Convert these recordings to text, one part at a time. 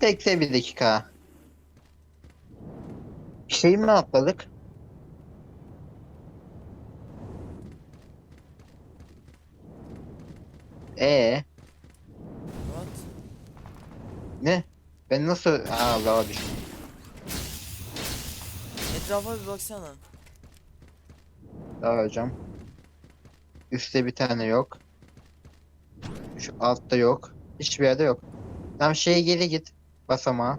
Tekse bir dakika. Şey mi atladık? Ee, What? ne? Ben nasıl Aa, lava düştüm. Etrafa bir baksana. Daha hocam. Üstte bir tane yok. Şu altta yok. Hiçbir yerde yok. Tam şeye geri git. Basamağa.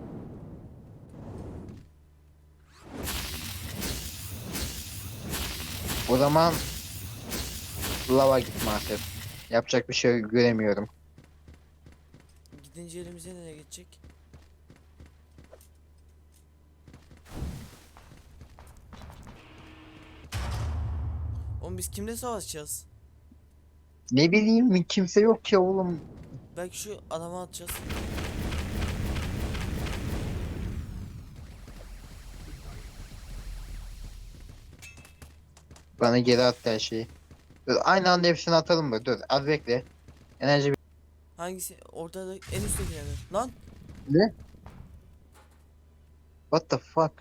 O zaman lava git maalesef. Yapacak bir şey göremiyorum. Gidince elimize nereye geçecek? Oğlum biz kimle savaşacağız? Ne bileyim kimse yok ki oğlum. Belki şu adama atacağız. Bana geri attı her şeyi. Dur, aynı anda hepsini atalım mı? Dur az bekle. Enerji Hangisi? Ortada en üstteki mi? Lan! Ne? What the fuck?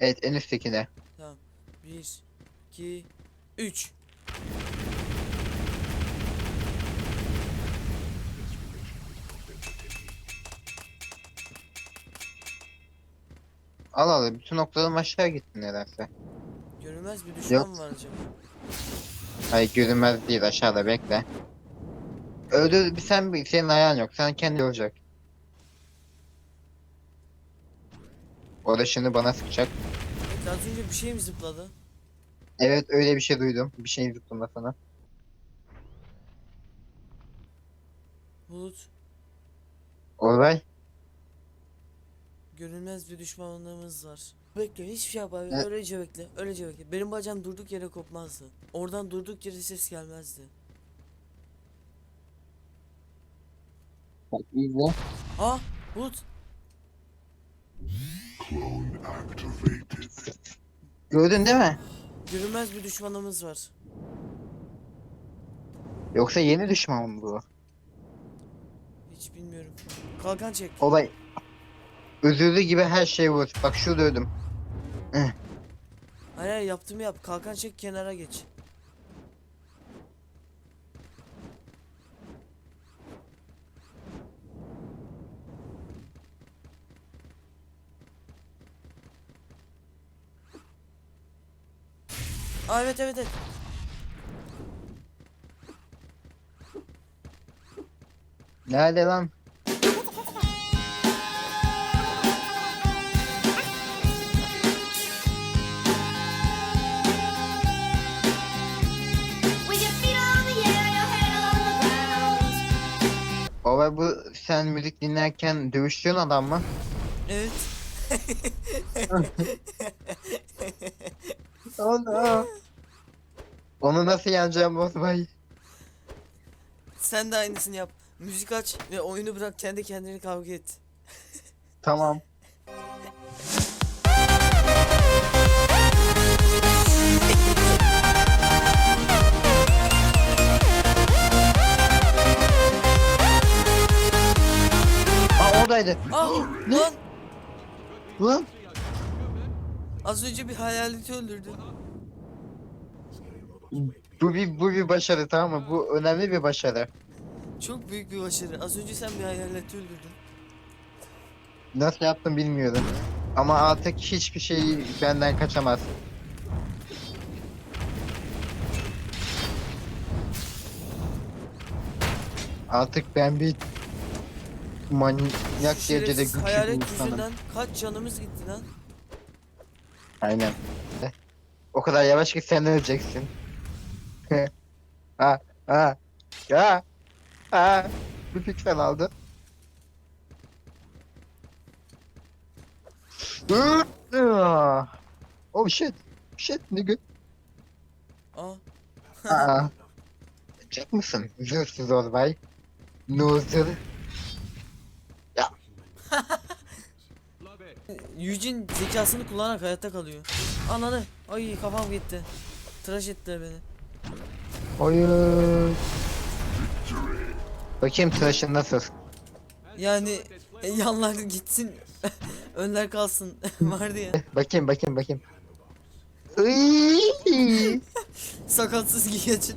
Evet en üsttekine. Tamam. 1 2 3 Al al bütün oklarım aşağı gittin nedense. Görünmez bir düşman Yok. var acaba? Hayır görünmez değil aşağıda bekle. Öldür bir sen bir senin ayağın yok. Sen kendi olacak. O da şimdi bana sıkacak. Evet, az önce bir şey mi zıpladı? Evet öyle bir şey duydum. Bir şey zıpladı sana. Bulut. Olay. Görünmez bir düşmanlığımız var. Bekle hiçbir şey yapma. Ne? Öylece bekle. Öylece bekle. Benim bacağım durduk yere kopmazdı. Oradan durduk yere ses gelmezdi. Bak izle. Ah! Bulut! Gördün değil mi? Görünmez bir düşmanımız var. Yoksa yeni düşman mı bu? Hiç bilmiyorum. Kalkan çek. Olay. Özürlü gibi her şey vur. Bak şurada öldüm. Hayır hayır yaptığımı yap. Kalkan çek kenara geç. Aa evet evet evet. Nerede lan? Olay bu sen müzik dinlerken dövüştüğün adam mı? Evet. Onu. Onu nasıl yeneceğim Bozbay? Sen de aynısını yap. Müzik aç ve oyunu bırak kendi kendine kavga et. Tamam. Aa oradaydı. Ah lan Lan. az önce bir hayaleti öldürdü. Bu bir bu bir başarı tamam mı? Bu önemli bir başarı. Çok büyük bir başarı. Az önce sen bir hayaleti öldürdün. Nasıl yaptım bilmiyorum. Ama artık hiçbir şey benden kaçamaz. Artık ben bir manyak derecede Şerefsiz güçlü bir insanım. yüzünden kaç canımız gitti lan. Aynen. O kadar yavaş ki sen öleceksin. ha ha ya ha bir piksel aldı. oh shit shit nigga. Aa Aa. Yapacak mısın? Zırsız orbay. Nuzur. Eugene zekasını kullanarak hayatta kalıyor. Ananı. Ay kafam gitti. Tıraş ettiler beni. Oyun. Bakayım tıraşın nasıl? Yani e, yanlar gitsin, önler kalsın vardı ya. Bakayım bakayım bakayım. Iiii. Sakatsız geçin.